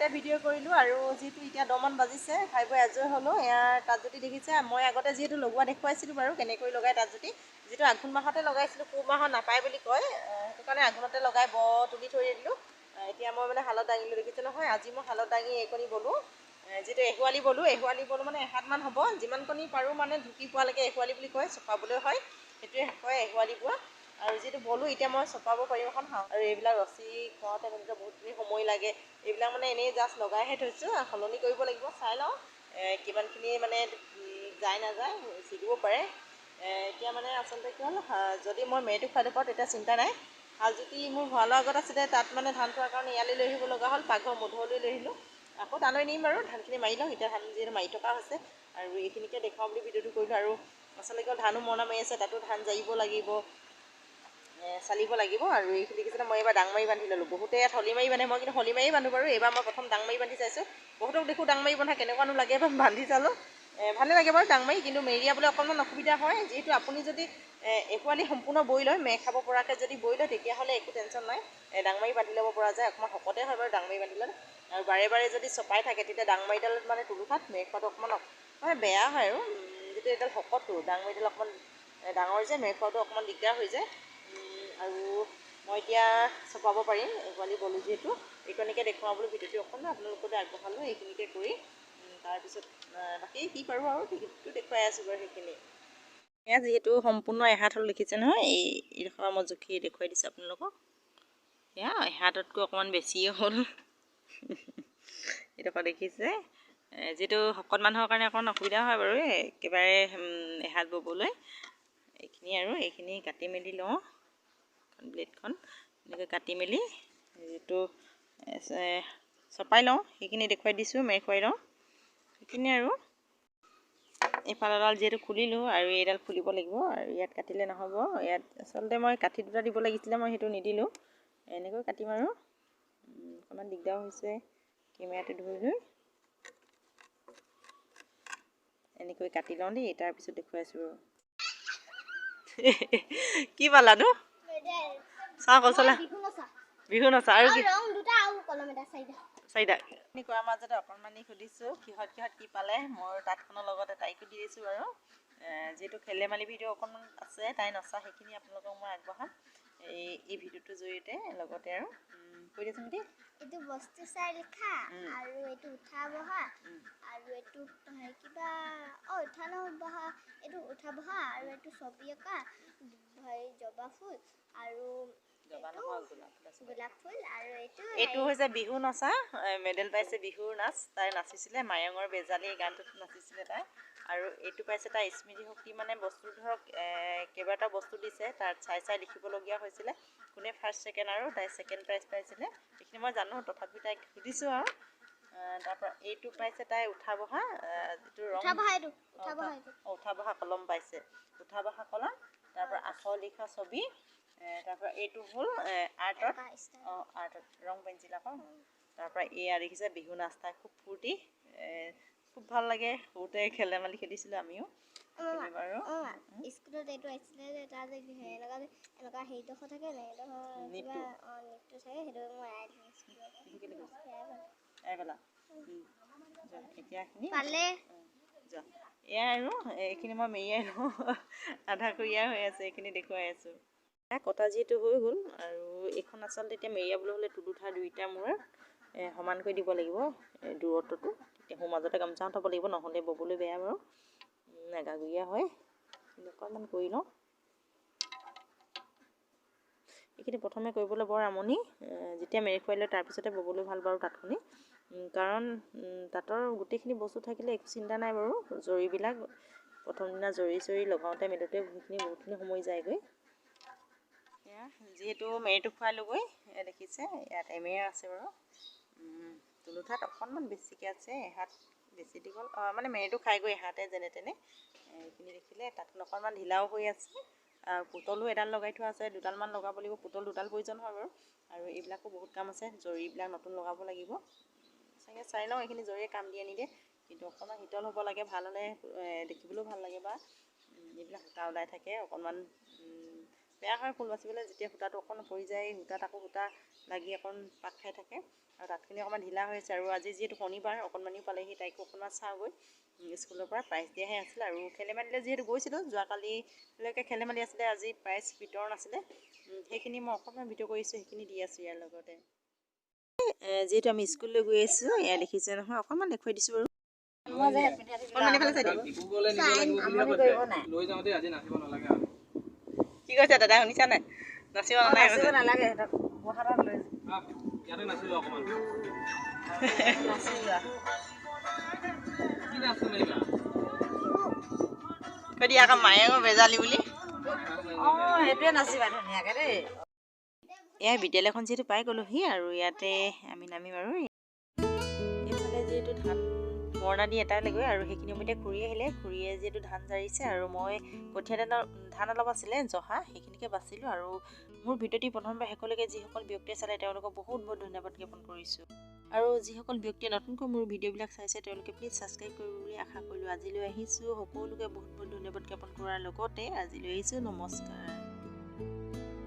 ইয়াতে ভিডিঅ' কৰিলোঁ আৰু যিহেতু এতিয়া দহমান বাজিছে খাই বৈ আজৰি হ'লোঁ। ইয়াৰ তাঁতজুতি দেখিছে মই আগতে যিহেতু লগোৱা দেখুৱাইছিলোঁ বাৰু কেনেকৈ লগাই তাঁতজুতি যিটো আঘোণ মাহতে লগাইছিলোঁ পুহ মাহত নাপায় বুলি কয় সেইটো কাৰণে আঘোণতে লগাই ব তুলি থৈ দিলোঁ। এতিয়া মই মানে শালত দাঙিলোঁ দেখিছে নহয় আজি মই শালত দাঙি এইকণি বলোঁ। যিটো এহোৱালি বলোঁ এহোৱালি বলোঁ মানে এহাতমান হ'ব যিমান কণি পাৰোঁ মানে ঢুকি পোৱালৈকে এহোৱালি বুলি কয় চপাবলৈ হয় সেইটোৱে কয় এহোৱালি বোৱা। আৰু যিটো বলোঁ এতিয়া মই চপাব পাৰিম এখন হাও আৰু এইবিলাক ৰছী খোৱাওঁতে মেলোতে বহুতখিনি সময় লাগে। এইবিলাক মানে এনেই জাষ্ট লগাইহে থৈছোঁ আৰু সলনি কৰিব লাগিব। চাই লওঁ কিমানখিনি মানে যায় নাযায় ছিগিব পাৰে। এতিয়া মানে আচলতে কি হ'ল যদি মই মেৰিটো খুৱাই পাওঁ তেতিয়া চিন্তা নাই। হালজুতি মোৰ ভঁৰালৰ আগত আছিলে তাত মানে ধান থোৱাৰ কাৰণে ইয়ালৈ লৈ আহিব লগা হ'ল পাকঘৰ মধুৰলৈ লৈ আহিলোঁ। আকৌ তালৈ নিম বাৰু ধানখিনি মাৰি লওঁ এতিয়া ধান যিহেতু মাৰি থকা হৈছে। আৰু এইখিনিকে দেখুৱাওঁ বুলি ভিডিঅ'টো কৰিলোঁ। আৰু আচলতে কি হ'ল ধানো মৰণা মাৰি আছে তাতো ধান জাৰিব লাগিব। চালিব লাগিব আৰু এইখিনি দেখিছেনে মই এইবাৰ ডাং মাৰি বান্ধি ল'লোঁ। বহুতে ইয়াত হলি মাৰি বান্ধে মই কিন্তু হলি মাৰি বান্ধো বাৰু। এইবাৰ মই প্ৰথম ডাং মাৰি বান্ধি চাইছোঁ। বহুতক দেখোঁ ডাং মাৰি বন্ধা কেনেকুৱানো লাগে এবাৰ বান্ধি চালোঁ। ভালে লাগে বাৰু ডাং মাৰি কিন্তু মেৰিয়াবলৈ অকণমান অসুবিধা হয়। যিহেতু আপুনি যদি এ, এখোৱালি সম্পূৰ্ণ বৈ লয় মেৰ খাব পৰাকৈ যদি বৈ লয় তেতিয়াহ'লে একো টেনশ্যন নাই। ডাং মাৰি বান্ধি ল'ব পৰা যায়। অকণমান শকতে হয় বাৰু ডাং মাৰি বান্ধি ল'লে। আৰু বাৰে বাৰে যদি চপাই থাকে তেতিয়া ডাং মাৰিডালত মানে তুলুঠাত মেৰ খোৱাটো অকণমান মানে বেয়া হয় আৰু। যিটো এডাল শকতটো ডাং মাৰিডাল অকণমান ডাঙৰ যে মেৰ খোৱাটো অকণমান দিগদাৰ হৈ যায়। আৰু মই এতিয়া চপাব পাৰিম পোৱালি বলোঁ যিহেতু। এইকণিকে দেখুৱাওঁ বুলি ভিডিঅ'টো অকণমান আপোনালোকলৈ আগবঢ়ালোঁ এইখিনিকে কৰি। তাৰপিছত বাকী কি পাৰোঁ আৰু সেইটো দেখুৱাই আছোঁ বাৰু সেইখিনি। এয়া যিহেতু সম্পূৰ্ণ এহাত হ'ল দেখিছে নহয় এই এইডোখৰ মই জুখি দেখুৱাই দিছোঁ আপোনালোকক। এয়া এহাততকৈ অকণমান বেছিয়ে হ'ল। এইডোখৰ দেখিছে। যিহেতু শকত মানুহৰ কাৰণে অকণমান অসুবিধা হয় বাৰু একেবাৰে এহাত ব'বলৈ। এইখিনি আৰু এইখিনি কাটি মেলি লওঁ। ব্লেডখন এনেকৈ কাটি মেলি যিটো চপাই লওঁ সেইখিনি দেখুৱাই দিছোঁ মেৰ খুৱাই লওঁ। সেইখিনি আৰু এইফালৰডাল যিহেতু খুলিলোঁ আৰু এইডাল খুলিব লাগিব আৰু ইয়াত কাটিলে নহ'ব। ইয়াত আচলতে মই কাঠি দুটা দিব লাগিছিলে মই সেইটো নিদিলোঁ। এনেকৈ কাটিম আৰু। অকণমান দিগদাৰ হৈছে কেমেৰাটো ধৰি লৈ এনেকৈ কাটি লওঁ দেই তাৰপিছত দেখুৱাইছোঁ কি পালানো? চাওঁ কৌশলা বিহু নচা। আৰু কি চাৰিটা। এইখিনি কৰাৰ মাজতে অকণমানি সুধিছোঁ কিহত কিহত কি পালে? মোৰ তাঁতখনৰ লগতে তাইকো দি দিছোঁ বাৰু এ, যিহেতু খেল ধেমালি ভিডিঅ' অকণমান আছে তাই নচা সেইখিনি আপোনালোকক মই আগবঢ়াম। এই এই ভিডিঅ'টোৰ জৰিয়তে লগতে আৰু। কৈ দিয়াচোন এইটো বস্তু চাই লিখা। আৰু এইটো উঠা বহা। আৰু এইটো হেৰি কিবা অঁ উঠা বহা এইটো উঠা বহা আৰু এইটো ছবি অঁকা হেৰি জবা ফুল আৰু জবা এইটো নহয় গোলাপ ফুল আছে। গোলাপ ফুল আৰু এইটো এইটো হৈছে বিহু নচা মেডেল পাইছে বিহুৰ নাচ তাই নাচিছিলে মায়ঙৰ বেজালী এই গানটোত নাচিছিলে তাই আৰু এইটো পাইছে তাই স্মৃতি শক্তি মানে বস্তু ধৰক কেইবাটাও বস্তু দিছে তাত চাই চাই লিখিবলগীয়া হৈছিলে কোনে ফাৰ্ষ্ট ছেকেণ্ড আৰু তাই ছেকেণ্ড প্ৰাইজ পাইছিলে সেইখিনি মই জানো তথাপি তাইক সুধিছোঁ আৰু তাৰপৰা এইটো পাইছে তাই উঠা বহা যিটো ৰং উঠা বহা কলম পাইছে। উঠা বহা কলম তাৰপৰা আখৰ লিখা ছবি তাৰপৰা এইটো হ'ল আৰ্টত। অঁ আৰ্টত ৰং পেঞ্চিল আকৌ তাৰপৰা এয়া দেখিছে বিহু নাচ তাই খুব ফূৰ্তি। খুব ভাল লাগে। সৰুতে খেল ধেমালি খেলিছিলোঁ আমিও। সেইখিনি বাৰু। অঁ স্কুলত এইটো আহিছিলে যে তাৰ যে হেৰি এনেকুৱা যে এনেকুৱা হেৰিডোখৰ থাকে নে এইডোখৰ কিবা নীটটো। অঁ নীটটো থাকে সেইটো মই এতিয়াখিনি যোৱা আৰু এইখিনি মই মেৰিয়াই লওঁ আধা কুৰিয়া হৈ আছে এইখিনি দেখুৱাই আছোঁ। কটা যিহেতু হৈ গ'ল আৰু এইখন আচলতে এতিয়া মেৰিয়াবলৈ হ'লে তুলুঠা দুইটা মূৰত সমানকৈ দিব লাগিব দূৰত্বটো। তেতিয়া সোঁ মাজতে গামোচাখন থ'ব লাগিব নহ'লে ব'বলৈ বেয়া বাৰু। উম, এগাগুৰীয়া হয়। অকণমান কৰি লওঁ। এইখিনি প্ৰথমে কৰিবলৈ বৰ আমনি যেতিয়া মেৰি খুৱাই লয় তাৰপিছতে ব'বলৈ ভাল বাৰু তাঁতখনি কাৰণ তাঁতৰ গোটেইখিনি বস্তু থাকিলে একো চিন্তা নাই বাৰু। জৰিবিলাক প্ৰথম দিনা জৰি চৰি লগাওঁতে মেলোঁতে বহুতখিনি বহুতখিনি সময় যায়গৈ। এয়া যিহেতু মেৰিটো এয়া দেখিছে ইয়াত এমেৰ আছে বাৰু। তুলুঠাত অকণমান বেছিকৈ আছে এহাত বেছি দীঘল মানে মেৰিটো খাইগৈ এহাতে যেনে তেনে। এইখিনি দেখিলে তাতখন অকণমান ঢিলাও হৈ আছে। পুতলো এডাল লগাই থোৱা আছে দুডালমান লগাব লাগিব পুতল দুডাল প্ৰয়োজন হয় বাৰু। আৰু এইবিলাকো বহুত কাম আছে জৰিবিলাক নতুন লগাব লাগিব। চাগে চাই লওঁ এইখিনি জৰিয়ে কাম দিয়ে নিদিয়ে। কিন্তু অকণমান শীতল হ'ব লাগে ভাল হ'লে দেখিবলৈও ভাল লাগে বা এইবিলাক সূতা ওলাই থাকে অকণমান উম, বেয়া হয় ফুল বাচিবলৈ যেতিয়া সূতাটো অকণ পৰি যায় সূতাত আকৌ সূতা লাগি অকণ পাক খাই থাকে। আৰু তাঁতখিনি অকণমান ঢিলা হৈ আছে আৰু আজি যিহেতু শনিবাৰ অকণমানিও পালেহি তাইকো অকণমান চাওঁগৈ। স্কুলৰ পৰা প্ৰাইজ দিয়াহে আছিলে আৰু খেলে মেলিলে যিহেতু গৈছিলোঁ যোৱাকালিলৈকে খেলে মেলি আছিলে আজি প্ৰাইজ বিতৰণ আছিলে। সেইখিনি মই অকণমান ভিডিঅ' কৰিছোঁ সেইখিনি দি আছোঁ ইয়াৰ লগতে। এ, যিহেতু আমি স্কুললৈ গৈ আছোঁ এয়া দেখিছে নহয় অকণমান দেখুৱাই দিছোঁ বাৰু। লৈ যাওঁতে আজি নাচিব নালাগে আৰু। কি কৈছে দাদা শুনিছা নাই নাচিব নালাগে কৈছে। নালাগে সিহঁতক গুৱাহাটীত লৈ আহ, ইয়াতে নাচিলো অকণমান কি নাচ মাৰিবা কৈ দিয়া আকৌ মায়ে আকৌ বেজালি বুলি অঁ সেইটোৱে নাচিবা ধুনীয়াকৈ দেই এয়া বিদ্যালয়খন যিহেতু পাই গ'লোহি আৰু ইয়াতে আমি নামিম আৰু এইফালে যিহেতু ধান মৰণা দি এটালৈগৈ আৰু সেইখিনি সময়তে খুৰী আহিলে। খুৰীয়ে যিহেতু ধান জাৰিছে আৰু মই কঠীয়া ধানৰ ধান অলপ আছিলে জহা সেইখিনিকে বাচিলোঁ আৰু মোৰ ভিডিঅ'টি প্ৰথমবাৰ শেষলৈকে যিসকল ব্যক্তিয়ে চালে তেওঁলোকক বহুত বহুত ধন্যবাদ জ্ঞাপন কৰিছোঁ। আৰু যিসকল ব্যক্তিয়ে নতুনকৈ মোৰ ভিডিঅ'বিলাক চাইছে তেওঁলোকে প্লিজ ছাবস্ক্ৰাইব কৰিব বুলি আশা কৰিলোঁ। আজিলৈ আহিছোঁ। সকলোকে বহুত বহুত ধন্যবাদ জ্ঞাপন কৰাৰ লগতে আজিলৈ আহিছোঁ। নমস্কাৰ।